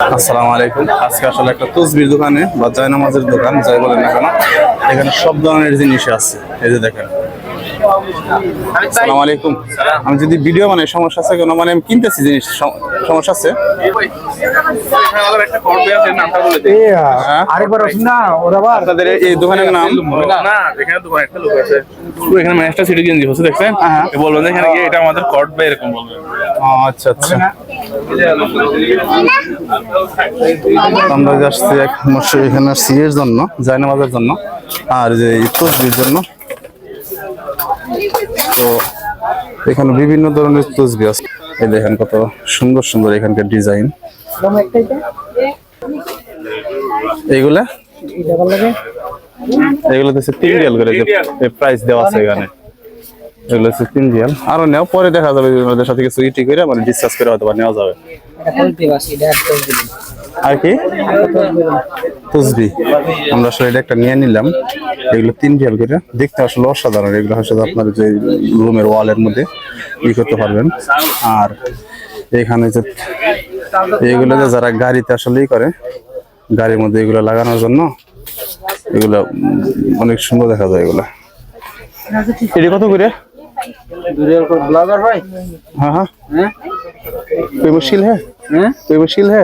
আসসালামু আলাইকুম। আজকে আসলে একটা তসবির দোকানে বা জায়নামাজের দোকান যাই বলেন না কেন এখানে সব ধরনের জিনিস আছে। এই যে দেখেন। আসসালামু আলাইকুম। আমি যদি ভিডিও মানে সমস্যা আছে কেন? মানে আমি কিনতেছি জিনিস সমস্যা আছে? আরেকবার না ওরা আপনাদের এই- এই দোকানের নাম? না এখানে দোকান একটা লোক আছে। এখানে ম্যাচটা সিটি গেঞ্জি হচ্ছে দেখছেন। বলবেন যে এখানে এটা আমাদের কট বা এরকম বলবেন। আচ্ছা আচ্ছা। আমরা যে আসছি এক মাসে এখানে আসছি এর জন্য জায়নামাজের জন্য আর যে তসবির জন্য। তো এখানে বিভিন্ন ধরনের তসবি আছে। এই দেখেন কত সুন্দর সুন্দর এখানকার ডিজাইন। এইগুলা? এগুলো হচ্ছে তিন রিয়াল করে প্রাইস দেওয়া আছে এখানে। এগুলো হচ্ছে তিন রিয়াল আরও নেও পরে দেখা যাবে ওদের সাথে কিছু ইটি করে মানে ডিসকাস করে হয়তো নেওয়া যাবে। আর কি? তসবি। আমরা আসলে এটা একটা নিয়ে নিলাম। এগুলো তিন রিয়াল করে। দেখতে আসলে অসাধারণ। এগুলো আসলে আপনার যে রুমের ওয়ালের মধ্যে ই করতে পারবেন। আর এখানে যে এগুলো যে যারা গাড়িতে আসলে ই করে গাড়ির মধ্যে এগুলো লাগানোর জন্য এগুলো অনেক সুন্দর দেখা যায় এগুলো। এটি কত করে? দূরের কোন ব্লগার ভাই हाँ हाँ हैं कोई मुश्किल है हैं कोई मुश्किल है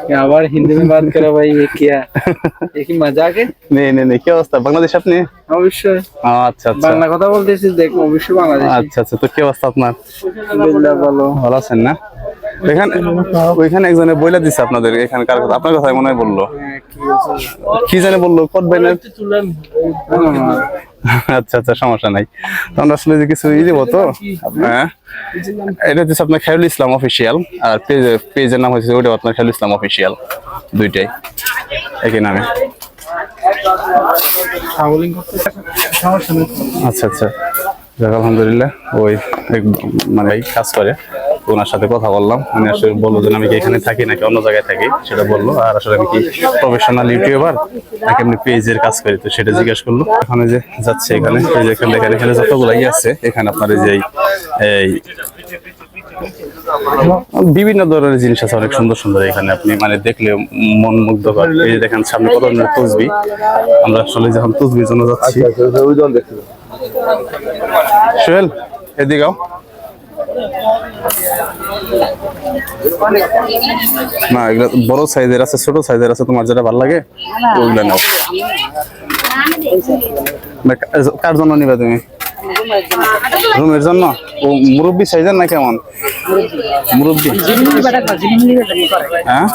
क्या आवाज हिंदी में बात करा भाई ये क्या ये কি মজাক नहीं नहीं नहीं क्या अवस्था बांग्लादेश আপনি অবশ্যই আচ্ছা আচ্ছা বাংলা কথা বলতেছিস দেখ অবশ্যই বাংলাদেশ আচ্ছা আচ্ছা তো কি অবস্থা আপনার আলহামদুলিল্লাহ ভালো ভালো আছেন না এখানে ওইখানে একজনে বইলা দিছে আপনাদের এখানে কার কথা আপনার কথাই মনে হয় বললো হ্যাঁ, কি হয়েছে? কি জানে বললো কোট বাইনের আচ্ছা আচ্ছা সমস্যা নাই। তো আসলে যে কিছু ই দেবো তো? হ্যাঁ। এটা হচ্ছে আপনার খায়রুল ইসলাম অফিসিয়াল, আর পেজ, পেজের নাম হচ্ছে ওটা আপনার খায়রুল ইসলাম অফিসিয়াল, দুইটাই। একই নামে। আচ্ছা আচ্ছা। আলহামদুলিল্লাহ, ওই মানে কাজ করে। ওনার সাথে কথা বললাম। উনি আসলে বলল যে আমি কি এখানে থাকি নাকি অন্য জায়গায় থাকি? সেটা বলল। আর আসলে আমি কি প্রফেশনাল ইউটিউবার নাকি আমি পেজের কাজ করি? তো সেটা জিজ্ঞেস করল। এখানে যে যাচ্ছে এখানে এই যে এখানে এখানে এখানে যতগুলো ইয়ে আছে এখানে আপনার এই যে এই- বিভিন্ন ধরনের জিনিস আছে অনেক সুন্দর সুন্দর এখানে আপনি মানে দেখলে মন মুগ্ধকর এই যে দেখেন সামনে কত ধরনের তসবি। আমরা আসলে যখন তসবির জন্য যাচ্ছি। সোহেল এদিকেও না, এগুলো বড় সাইজের আছে, ছোট সাইজের আছে, তোমার যেটা ভালো লাগে, ওইগুলো নাও। কার জন্য নিবে তুমি? রুমের জন্য? ও মুরব্বি সাইজের না কেমন? মুরব্বি? হ্যাঁ?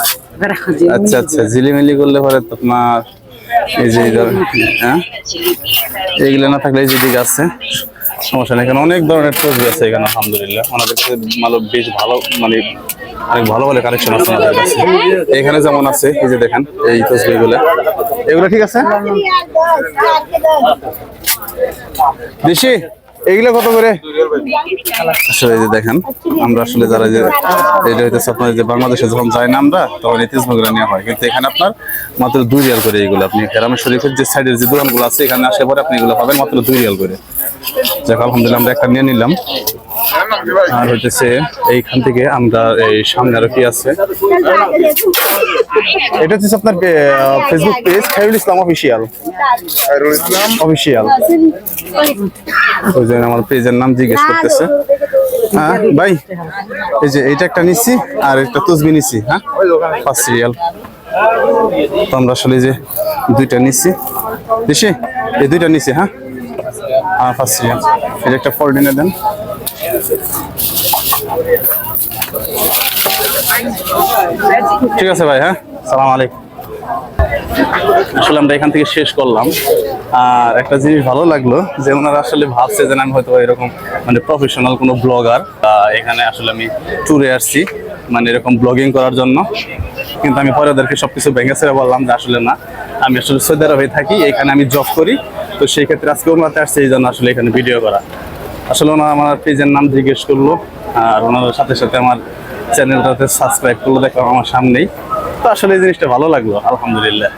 আচ্ছা আচ্ছা ঝিলিমিলি করলে পরে তোমার এই যে হ্যাঁ? এইগুলো না থাকলে এই আছে। সমস্যা নেই। এখানে অনেক ধরনের তসবি আছে এখানে, আলহামদুলিল্লাহ। আমাদের কাছে ভালো বেশ ভালো মানে অনেক ভালো ভালো কালেকশন আছে ওনাদের কাছে। এখানে যেমন আছে, এই যে দেখেন, এই তসবি গুলো। এগুলো ঠিক আছে? বেশি এইগুলো কত করে? আসলে যে দেখেন, আমরা আসলে যারা যে এটা হইতেছে আপনার যে বাংলাদেশে যখন যাই না আমরা, তখন এই তেজমগুলো নেওয়া হয়। কিন্তু এখানে আপনার মাত্র দুই রিয়াল করে এইগুলো আপনি হেরামের শরীফের যে সাইডের যে দোকানগুলো আছে, এখানে আসলে পরে আপনি এগুলো পাবেন মাত্র দুই রিয়াল করে। যাক, আলহামদুলিল্লাহ আমরা একটা নিয়ে নিলাম। আর হইতেছে এইখান থেকে আমরা এই সামনে আরও কি আছে? এটা হচ্ছে আপনার Facebook page Khairul Islam official official ওই জন্য আমার পেজের নাম জিজ্ঞেস করতেছে। হ্যাঁ ভাই এই যে এইটা একটা নিচ্ছি আর একটা তসবি নিচ্ছি হ্যাঁ? পাঁচ সিরিয়াল তো আমরা আসলে যে দুইটা নিচ্ছি বেশি এই দুইটা নিচ্ছি হ্যাঁ? হ্যাঁ ফার্স্ট সিরিয়াল এটা একটা ফোরডিনে দেন। ঠিক আছে ভাই হ্যাঁ? সালাম আলাইকুম। আসলে আমরা এখান থেকে শেষ করলাম। আর একটা জিনিস ভালো লাগল যে ওনারা আসলে ভাবছে যে আমি হয়তো এরকম মানে প্রফেশনাল কোনো ব্লগার এখানে আসলে আমি ট্যুরে আসছি মানে এরকম ব্লগিং করার জন্য। কিন্তু আমি পরে ওদেরকে সবকিছু ভেঙে ছেড়ে বললাম যে আসলে না, আমি আসলে সৌদি আরবে থাকি, এখানে আমি জব করি। তো সেই ক্ষেত্রে আজকে ওনাতে আসছে এই জন্য আসলে এখানে ভিডিও করা। আসলে ওনারা আমার পেজের নাম জিজ্ঞেস করল, আর ওনাদের সাথে সাথে আমার চ্যানেলটাতে সাবস্ক্রাইব করল, দেখলাম আমার সামনেই। তো আসলে এই জিনিসটা ভালো লাগল, আলহামদুলিল্লাহ।